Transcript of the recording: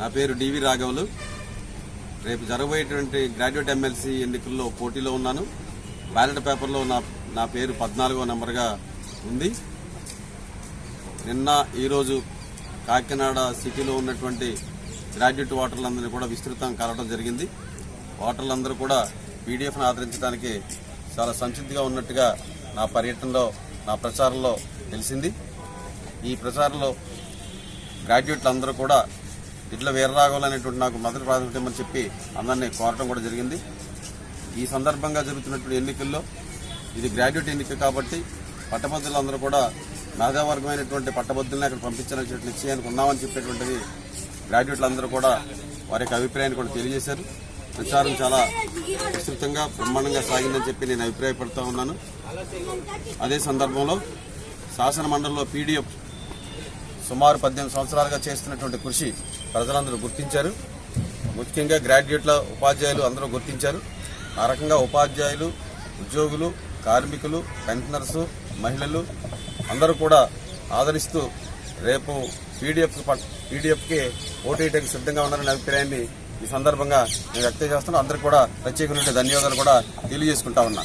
నా పేరు డివి రాఘవులు. రేపు జరగబోయేటువంటి గ్రాడ్యుయేట్ ఎమ్మెల్సీ ఎన్నికల్లో పోటీలో ఉన్నాను. బ్యాలెట్ పేపర్లో నా నా పేరు పద్నాలుగో నెంబర్గా ఉంది. నిన్న ఈరోజు కాకినాడ సిటీలో ఉన్నటువంటి గ్రాడ్యుయేట్ ఓటర్లందరినీ కూడా విస్తృతం కలవడం జరిగింది. ఓటర్లందరూ కూడా పీడిఎఫ్ను ఆదరించడానికి చాలా సంసిద్ధిగా ఉన్నట్టుగా నా పర్యటనలో నా ప్రచారంలో తెలిసింది. ఈ ప్రచారంలో గ్రాడ్యుయేట్లు అందరూ కూడా ఇట్లా వీరరాఘవులు అనేటువంటి నాకు మొదటి ప్రాధాన్యత ఇవ్వమని చెప్పి అందరినీ కోరటం కూడా జరిగింది. ఈ సందర్భంగా జరుగుతున్నటువంటి ఎన్నికల్లో ఇది గ్రాడ్యుయేట్ ఎన్నిక కాబట్టి పట్టభద్రులందరూ కూడా మేధావర్గమైనటువంటి పట్టభద్రులను అక్కడ పంపించాలని నిశ్చయానికి ఉన్నామని చెప్పేటువంటిది గ్రాడ్యుయేట్లందరూ కూడా వారి యొక్క అభిప్రాయాన్ని కూడా తెలియజేశారు. ప్రచారం చాలా విస్తృతంగా బ్రహ్మాండంగా సాగిందని చెప్పి నేను అభిప్రాయపడుతూ ఉన్నాను. అదే సందర్భంలో శాసన మండలిలో పీడీఎఫ్ సుమారు పద్దెనిమిది సంవత్సరాలుగా చేస్తున్నటువంటి కృషి ప్రజలందరూ గుర్తించారు. ముఖ్యంగా గ్రాడ్యుయేట్ల ఉపాధ్యాయులు అందరూ గుర్తించారు. ఆ రకంగా ఉపాధ్యాయులు ఉద్యోగులు కార్మికులు పెన్షనర్స్ మహిళలు అందరూ కూడా ఆదరిస్తూ రేపు పీడిఎఫ్ పీడిఎఫ్కి ఓటీటీకి సిద్ధంగా ఉన్నారనే అభిప్రాయాన్ని ఈ సందర్భంగా నేను వ్యక్తం చేస్తున్నాను. అందరికీ కూడా ప్రత్యేకమైన ధన్యవాదాలు కూడా తెలియజేసుకుంటా ఉన్నా.